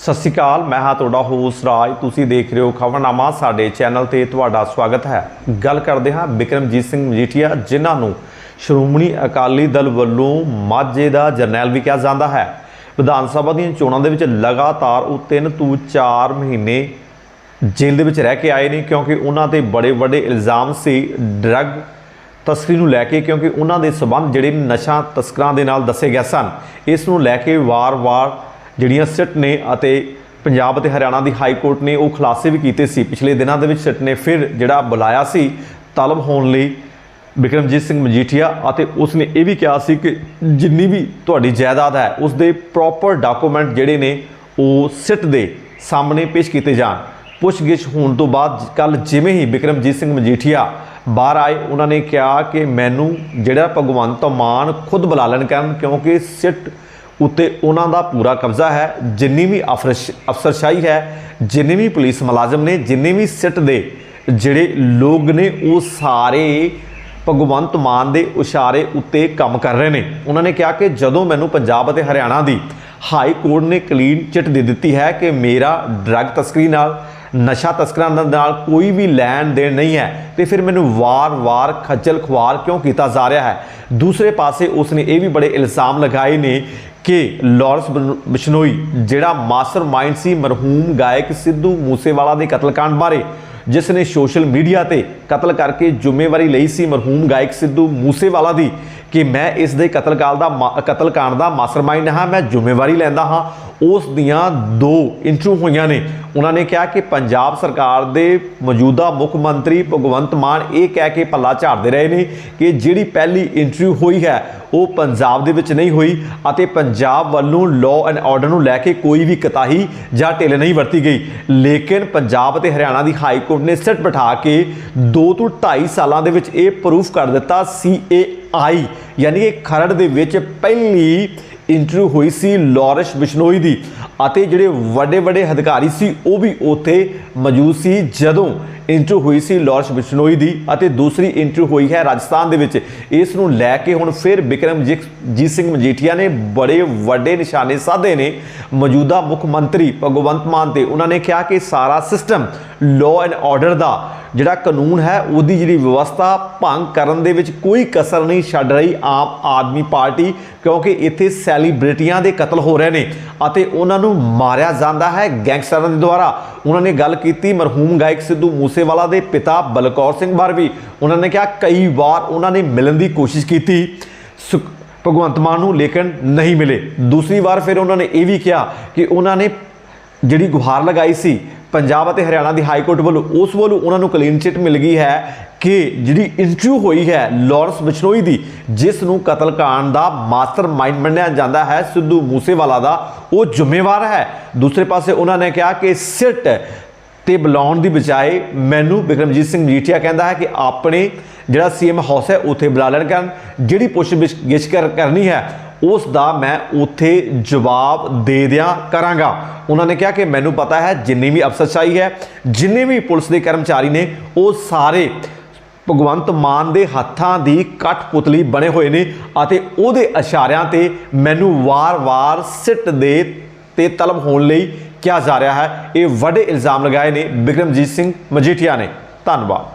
ਸਤਿ ਸ਼੍ਰੀ ਅਕਾਲ, ਮੈਂ ਹਾਂ ਤੁਹਾਡਾ ਹੋਸਟ ਰਾਜ। ਤੁਸੀਂ ਦੇਖ ਰਹੇ ਹੋ ਖਬਰਨਾਮਾ, ਸਾਡੇ ਚੈਨਲ ਤੇ ਤੁਹਾਡਾ ਸਵਾਗਤ ਹੈ। ਗੱਲ ਕਰਦੇ ਹਾਂ ਬਿਕਰਮਜੀਤ ਸਿੰਘ ਮਜੀਠੀਆ, ਜਿਨ੍ਹਾਂ ਨੂੰ ਸ਼੍ਰੋਮਣੀ ਅਕਾਲੀ ਦਲ ਵੱਲੋਂ ਮਾਝੇ ਦਾ ਜਰਨੈਲ ਵੀ ਕਿਹਾ ਜਾਂਦਾ ਹੈ। ਵਿਧਾਨ ਸਭਾ ਦੀਆਂ ਚੋਣਾਂ ਦੇ ਵਿੱਚ ਲਗਾਤਾਰ ਉਹ 3 ਤੋਂ 4 ਮਹੀਨੇ ਜੇਲ੍ਹ ਦੇ ਵਿੱਚ ਰਹਿ ਕੇ ਆਏ ਨੇ, ਕਿਉਂਕਿ ਉਹਨਾਂ ਤੇ ਬੜੇ ਵੱਡੇ ਇਲਜ਼ਾਮ ਸੀ ਡਰੱਗ ਤਸਕਰੀ ਨੂੰ ਲੈ ਕੇ, ਕਿਉਂਕਿ ਉਹਨਾਂ ਦੇ ਸਬੰਧ ਜਿਹੜੇ ਨਸ਼ਾ ਤਸਕਰਾਂ ਦੇ ਨਾਲ ਦੱਸੇ ਗਏ ਸਨ। ਇਸ ਨੂੰ ਲੈ ਕੇ ਵਾਰ-ਵਾਰ ਜਿਹੜੀਆਂ ਸਿੱਟ ਨੇ ਅਤੇ ਪੰਜਾਬ ਅਤੇ ਹਰਿਆਣਾ ਦੀ ਹਾਈ ਕੋਰਟ ਨੇ ਉਹ ਖੁਲਾਸੇ ਵੀ ਕੀਤੇ ਸੀ। ਪਿਛਲੇ ਦਿਨਾਂ ਦੇ ਵਿੱਚ ਸਿੱਟ ਨੇ ਫਿਰ ਜਿਹੜਾ ਬੁਲਾਇਆ ਸੀ ਤਲਬ ਹੋਣ ਲਈ ਬਿਕਰਮਜੀਤ ਸਿੰਘ ਮਜੀਠੀਆ ਅਤੇ ਉਸ ਨੇ ਇਹ ਵੀ ਕਿਹਾ ਸੀ ਕਿ ਜਿੰਨੀ ਵੀ ਤੁਹਾਡੀ ਜਾਇਦਾਦ ਹੈ ਉਸ ਦੇ ਪ੍ਰੋਪਰ ਡਾਕੂਮੈਂਟ ਜਿਹੜੇ ਨੇ ਉਹ ਸਿੱਟ ਦੇ ਸਾਹਮਣੇ ਪੇਸ਼ ਕੀਤੇ ਜਾਣ। ਪੁੱਛਗਿੱਛ ਹੋਣ ਤੋਂ ਬਾਅਦ ਕੱਲ ਜਿਵੇਂ ਹੀ ਬਿਕਰਮਜੀਤ ਸਿੰਘ ਮਜੀਠੀਆ ਬਾਹਰ ਆਏ, ਉਹਨਾਂ ਨੇ ਕਿਹਾ ਕਿ ਮੈਨੂੰ ਜਿਹੜਾ ਭਗਵੰਤ ਮਾਨ ਖੁਦ ਬੁਲਾ ਲੈਣ ਕਰਨ ਕਿਉਂਕਿ ਸਿੱਟ ਉੱਤੇ ਉਹਨਾਂ ਦਾ ਪੂਰਾ ਕਬਜ਼ਾ ਹੈ। ਜਿੰਨੀ ਵੀ ਅਫਰਸ਼- ਅਫਸਰਸ਼ਾਹੀ ਹੈ, ਜਿੰਨੇ ਵੀ ਪੁਲਿਸ ਮੁਲਾਜ਼ਮ ਨੇ, ਜਿੰਨੇ ਵੀ ਸਿੱਟ ਦੇ, ਜਿਹੜੇ ਲੋਕ ਨੇ, ਉਹ ਸਾਰੇ ਭਗਵੰਤ ਮਾਨ ਦੇ ਇਸ਼ਾਰੇ ਉੱਤੇ ਕੰਮ ਕਰ ਰਹੇ ਨੇ। ਉਹਨਾਂ ਨੇ ਕਿਹਾ ਕਿ ਜਦੋਂ ਮੈਨੂੰ ਪੰਜਾਬ ਅਤੇ ਹਰਿਆਣਾ ਦੀ ਹਾਈ ਕੋਰਟ ਨੇ ਕਲੀਨ ਚਿੱਟ ਦੇ ਦਿੱਤੀ ਹੈ ਕਿ ਮੇਰਾ ਡਰੱਗ ਤਸਕਰੀ ਨਾਲ, ਨਸ਼ਾ ਤਸਕਰਾਂ ਨਾਲ ਕੋਈ ਵੀ ਲੈਣ ਦੇਣ ਨਹੀਂ ਹੈ, ਤੇ ਫਿਰ ਮੈਨੂੰ ਵਾਰ-ਵਾਰ ਖੱਜਲ ਖੁਆਰ ਕਿਉਂ ਕੀਤਾ ਜਾ ਰਿਹਾ ਹੈ? ਦੂਸਰੇ ਪਾਸੇ ਉਸ ਨੇ ਇਹ ਵੀ ਬੜੇ ਇਲਜ਼ਾਮ ਲਗਾਏ ਨੇ ਕਿ ਲਾਰੈਂਸ ਬਿਸ਼ਨੋਈ, ਜਿਹੜਾ ਮਾਸਟਰ ਮਾਈਂਡ ਸੀ ਮਰਹੂਮ ਗਾਇਕ ਸਿੱਧੂ ਮੂਸੇਵਾਲਾ ਦੇ ਕਤਲकांड ਬਾਰੇ, ਜਿਸ ਨੇ ਸੋਸ਼ਲ ਮੀਡੀਆ ਤੇ ਕਤਲ ਕਰਕੇ ਜ਼ਿੰਮੇਵਾਰੀ ਲਈ ਸੀ ਮਰਹੂਮ ਗਾਇਕ ਸਿੱਧੂ ਮੂਸੇਵਾਲਾ ਦੀ, ਕਿ ਮੈਂ ਇਸ ਦੇ ਕਤਲਕਾਲ ਦਾ ਕਤਲकांड ਦਾ ਮਾਸਟਰ ਮਾਈਂਡ ਹਾਂ, ਮੈਂ ਜ਼ਿੰਮੇਵਾਰੀ ਲੈਂਦਾ ਹਾਂ ਉਸ ਦੀਆਂ ਦੋ ਇੰਟਰਵਿਊ ਹੋਈਆਂ ਨੇ। ਉਹਨਾਂ ਨੇ ਕਿਹਾ ਕਿ ਪੰਜਾਬ ਸਰਕਾਰ ਦੇ ਮੌਜੂਦਾ ਮੁੱਖ ਮੰਤਰੀ ਭਗਵੰਤ ਮਾਨ ਇਹ ਕਹਿ ਕੇ ਪੱਲਾ ਝਾੜਦੇ ਰਹੇ ਨੇ ਕਿ ਜਿਹੜੀ ਪਹਿਲੀ ਇੰਟਰਵਿਊ ਹੋਈ ਹੈ, ਉਹ ਪੰਜਾਬ ਦੇ ਵਿੱਚ ਨਹੀਂ ਹੋਈ ਅਤੇ ਪੰਜਾਬ ਵੱਲੋਂ ਲਾਅ ਐਂਡ ਆਰਡਰ ਨੂੰ ਲੈ ਕੇ ਕੋਈ ਵੀ ਕਤਾਹੀ ਜਾਂ ਢਿੱਲ ਨਹੀਂ ਵਰਤੀ ਗਈ। ਲੇਕਿਨ ਪੰਜਾਬ ਅਤੇ ਹਰਿਆਣਾ ਦੀ ਹਾਈ ਕੋਰਟ ਨੇ ਸਿੱਟ ਬਿਠਾ ਕੇ 2 ਤੋਂ 2.5 ਸਾਲਾਂ ਦੇ ਵਿੱਚ ਇਹ ਪ੍ਰੂਫ ਕਰ ਦਿੱਤਾ CAI ਯਾਨੀ ਕਿ ਖਰੜ ਦੇ ਵਿੱਚ ਪਹਿਲੀ ਇੰਟਰਵਿਊ ਹੋਈ ਸੀ ਲਾਰੈਂਸ ਬਿਸ਼ਨੋਈ ਦੀ ਅਤੇ ਜਿਹੜੇ ਵੱਡੇ ਵੱਡੇ ਅਧਿਕਾਰੀ ਸੀ, ਉਹ ਵੀ ਉੱਥੇ ਮੌਜੂਦ ਸੀ। ਜਦੋਂ ਇੰਟਰਵਿਊ ਹੋਈ ਸੀ ਲਾਰੈਂਸ ਬਿਸ਼ਨੋਈ ਦੀ ਅਤੇ ਦੂਸਰੀ ਇੰਟਰਵਿਊ ਹੋਈ ਹੈ ਰਾਜਸਥਾਨ ਦੇ ਵਿੱਚ, ਇਸ ਨੂੰ ਲੈ ਕੇ ਹੁਣ ਫਿਰ ਬਿਕਰਮਜੀਤ ਜੀਤ ਸਿੰਘ ਮਜੀਠੀਆ ਨੇ ਬੜੇ ਵੱਡੇ ਨਿਸ਼ਾਨੇ ਸਾਧੇ ਨੇ। ਮੌਜੂਦਾ ਮੁੱਖ ਮੰਤਰੀ ਭਗਵੰਤ ਮਾਨ ਤੇ ਉਹਨਾਂ ਨੇ ਕਿਹਾ ਕਿ ਸਾਰਾ ਸਿਸਟਮ ਲਾਅ ਐਂਡ ਆਰਡਰ ਦਾ ਜਿਹੜਾ ਕਾਨੂੰਨ ਹੈ, ਉਹਦੀ ਜਿਹੜੀ ਵਿਵਸਥਾ ਭੰਗ ਕਰਨ ਦੇ ਵਿੱਚ ਕੋਈ ਕਸਰ ਨਹੀਂ ਛੱਡ ਰਹੀ ਆਮ ਆਦਮੀ ਪਾਰਟੀ, ਕਿਉਂਕਿ ਇੱਥੇ ਸੈਲੀਬ੍ਰਿਟੀਆਂ ਦੇ ਕਤਲ ਹੋ ਰਹੇ ਨੇ ਅਤੇ ਉਹਨਾਂ ਨੂੰ ਮਾਰਿਆ ਜਾਂਦਾ ਹੈ ਗੈਂਗਸਟਰਾਂ ਦੇ ਦੁਆਰਾ। ਉਹਨਾਂ ਨੇ ਗੱਲ ਕੀਤੀ ਮਰਹੂਮ ਗਾਇਕ ਸਿੱਧੂ ਮੂਸੇਵਾਲਾ ਦੇ ਪਿਤਾ ਬਲਕੌਰ ਸਿੰਘ ਬਾਰੇ ਵੀ। ਉਹਨਾਂ ਨੇ ਕਿਹਾ ਕਈ ਵਾਰ ਉਹਨਾਂ ਨੇ ਮਿਲਣ ਦੀ ਕੋਸ਼ਿਸ਼ ਕੀਤੀ। ਸੁਖ- ਭਗਵੰਤ ਮਾਨ ਨੂੰ ਲੇਕਿਨ ਨਹੀਂ ਮਿਲੇ। ਦੂਸਰੀ ਵਾਰ ਫਿਰ ਉਹਨਾਂ ਨੇ ਇਹ ਵੀ ਕਿਹਾ ਕਿ ਉਹਨਾਂ ਨੇ ਜਿਹੜੀ ਗੁਹਾਰ ਲਗਾਈ ਸੀ ਪੰਜਾਬ ਅਤੇ ਹਰਿਆਣਾ ਦੀ ਹਾਈ ਕੋਰਟ ਵੱਲੋਂ, ਉਸ ਵੱਲੋਂ ਉਹਨਾਂ ਨੂੰ ਕਲੀਨ ਚਿੱਟ ਮਿਲ ਗਈ ਹੈ ਕਿ ਜਿਹੜੀ ਇੰਟਰਵਿਊ ਹੋਈ ਹੈ ਲਾਰੈਂਸ ਬਿਸ਼ਨੋਈ ਦੀ ਜਿਸ ਨੂੰ ਕਤਲकांड ਦਾ ਮਾਸਟਰਮਾਈਂਡ ਮੰਨਿਆ ਜਾਂਦਾ ਹੈ, ਸਿੱਧੂ ਮੂਸੇਵਾਲਾ ਦਾ, ਉਹ ਜ਼ਿੰਮੇਵਾਰ ਹੈ। ਦੂਸਰੇ ਪਾਸੇ ਉਹਨਾਂ ਨੇ ਕਿਹਾ ਕਿ ਸਿੱਟ ਤੇ ਬੁਲਾਉਣ ਦੀ ਬਜਾਏ ਮੈਨੂੰ ਬਿਕਰਮਜੀਤ ਸਿੰਘ ਮਜੀਠੀਆ ਕਹਿੰਦਾ ਹੈ ਕਿ ਆਪਣੇ ਜਿਹੜਾ ਸੀਐਮ ਹਾਊਸ ਹੈ, ਉੱਥੇ ਬੁਲਾ ਲੈਣ ਕਰਨ। ਜਿਹੜੀ ਪੁੱਛ ਗਿੱਛ ਕਰ, ਕਰਨੀ ਹੈ ਉਸ ਦਾ ਮੈਂ ਉੱਥੇ ਜਵਾਬ ਦੇ ਦਿਆਂ ਕਰਾਂਗਾ। ਉਹਨਾਂ ਨੇ ਕਿਹਾ ਕਿ ਮੈਨੂੰ ਪਤਾ ਹੈ, ਜਿੰਨੀ ਵੀ ਅਫਸਰਸ਼ਾਹੀ ਹੈ, ਜਿੰਨੇ ਵੀ ਪੁਲਿਸ ਦੇ ਕਰਮਚਾਰੀ ਨੇ, ਉਹ ਸਾਰੇ ਭਗਵੰਤ ਮਾਨ ਦੇ ਹੱਥਾਂ ਦੀ ਕਠਪੁਤਲੀ ਬਣੇ ਹੋਏ ਨੇ ਅਤੇ ਉਹਦੇ ਇਸ਼ਾਰਿਆਂ ਤੇ ਮੈਨੂੰ ਵਾਰ-ਵਾਰ ਸਿੱਟ ਦੇ ਤੇ ਤਲਬ ਹੋਣ ਲਈ ਕਿਹਾ ਜਾ ਰਿਹਾ ਹੈ। ਇਹ ਵੱਡੇ ਇਲਜ਼ਾਮ ਲਗਾਏ ਨੇ ਬਿਕਰਮਜੀਤ ਸਿੰਘ ਮਜੀਠੀਆ ਨੇ। ਧੰਨਵਾਦ।